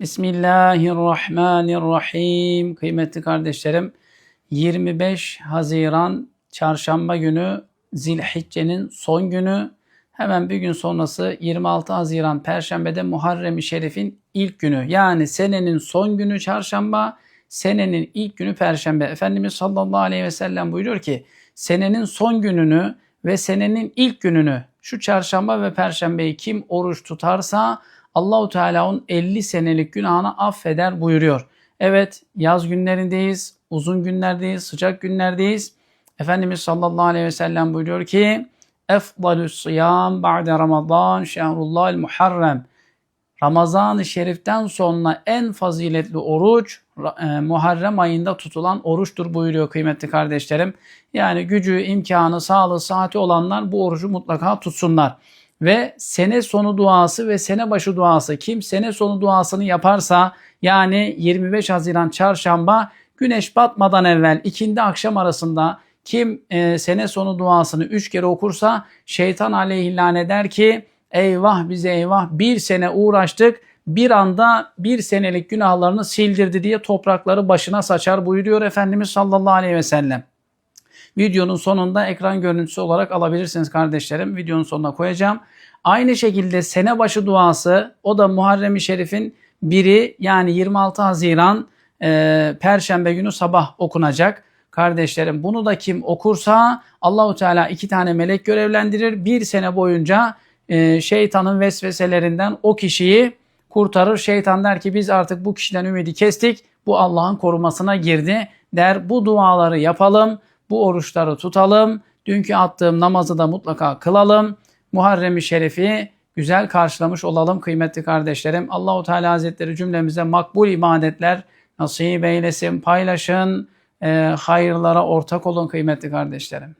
Bismillahirrahmanirrahim. Kıymetli kardeşlerim, 25 Haziran Çarşamba günü Zilhicce'nin son günü. Hemen bir gün sonrası 26 Haziran Perşembe'de Muharrem-i Şerif'in ilk günü. Yani senenin son günü Çarşamba, senenin ilk günü Perşembe. Efendimiz sallallahu aleyhi ve sellem buyuruyor ki senenin son gününü ve senenin ilk gününü şu çarşamba ve perşembeyi kim oruç tutarsa Allahu Teala onun 50 senelik günahını affeder buyuruyor. Evet yaz günlerindeyiz, uzun günlerdeyiz, sıcak günlerdeyiz. Efendimiz sallallahu aleyhi ve sellem buyuruyor ki Efdalü sıyam ba'de Ramazan şehrullahil muharrem. Ramazan-ı Şerif'ten sonra en faziletli oruç e, Muharrem ayında tutulan oruçtur buyuruyor kıymetli kardeşlerim. Yani gücü, imkanı, sağlığı, saati olanlar bu orucu mutlaka tutsunlar. Ve sene sonu duası ve sene başı duası kim sene sonu duasını yaparsa yani 25 Haziran çarşamba güneş batmadan evvel ikindi akşam arasında kim e, sene sonu duasını üç kere okursa şeytan aleyhillâne der ki eyvah bize eyvah bir sene uğraştık bir anda bir senelik günahlarını sildirdi diye toprakları başına saçar buyuruyor Efendimiz sallallahu aleyhi ve sellem. Videonun sonunda ekran görüntüsü olarak alabilirsiniz kardeşlerim. Videonun sonuna koyacağım. Aynı şekilde sene başı duası o da Muharrem-i Şerif'in biri yani 26 Haziran e, Perşembe günü sabah okunacak. Kardeşlerim bunu da kim okursa Allahu Teala iki tane melek görevlendirir. Bir sene boyunca e, şeytanın vesveselerinden o kişiyi kurtarır. Şeytan der ki biz artık bu kişiden ümidi kestik. Bu Allah'ın korumasına girdi der. Bu duaları yapalım. Bu oruçları tutalım. Dünkü attığım namazı da mutlaka kılalım. Muharrem-i Şerif'i güzel karşılamış olalım kıymetli kardeşlerim. Allahu Teala Hazretleri cümlemize makbul ibadetler nasip eylesin. Paylaşın, e, hayırlara ortak olun kıymetli kardeşlerim.